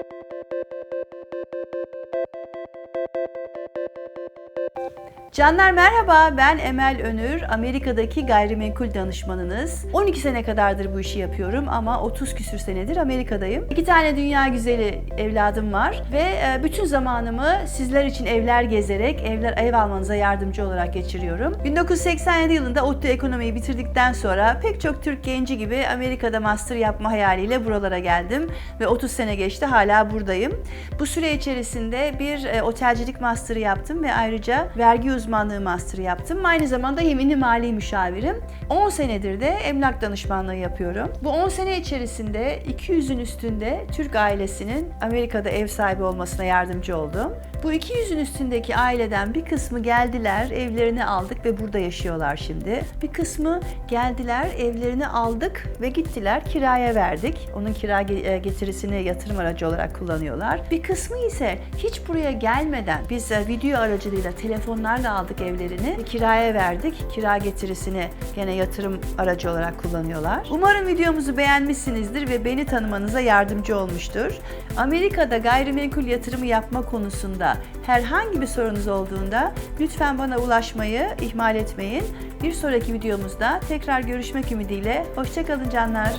Thank you. Canlar merhaba, ben Emel Önür, Amerika'daki gayrimenkul danışmanınız. 12 sene kadardır bu işi yapıyorum ama 30 küsür senedir Amerika'dayım. İki tane dünya güzeli evladım var ve e, bütün zamanımı sizler için evler gezerek, evler ev almanıza yardımcı olarak geçiriyorum. 1987 yılında ODTÜ ekonomiyi bitirdikten sonra pek çok Türk genci gibi Amerika'da master yapma hayaliyle buralara geldim ve 30 sene geçti hala buradayım. Bu süre içerisinde bir e, otelcilik master'ı yaptım ve ayrıca vergi uzmanlığı master yaptım. Aynı zamanda yeminli mali müşavirim. 10 senedir de emlak danışmanlığı yapıyorum. Bu 10 sene içerisinde 200'ün üstünde Türk ailesinin Amerika'da ev sahibi olmasına yardımcı oldum. Bu 200'ün üstündeki aileden bir kısmı geldiler, evlerini aldık ve burada yaşıyorlar şimdi. Bir kısmı geldiler, evlerini aldık ve gittiler, kiraya verdik. Onun kira e, getirisini yatırım aracı olarak kullanıyorlar. Bir kısmı ise hiç buraya gelmeden biz e, video aracılığıyla telefonlarla aldık evlerini. Kiraya verdik. Kira getirisini gene yatırım aracı olarak kullanıyorlar. Umarım videomuzu beğenmişsinizdir ve beni tanımanıza yardımcı olmuştur. Amerika'da gayrimenkul yatırımı yapma konusunda herhangi bir sorunuz olduğunda lütfen bana ulaşmayı ihmal etmeyin. Bir sonraki videomuzda tekrar görüşmek ümidiyle. Hoşçakalın canlar.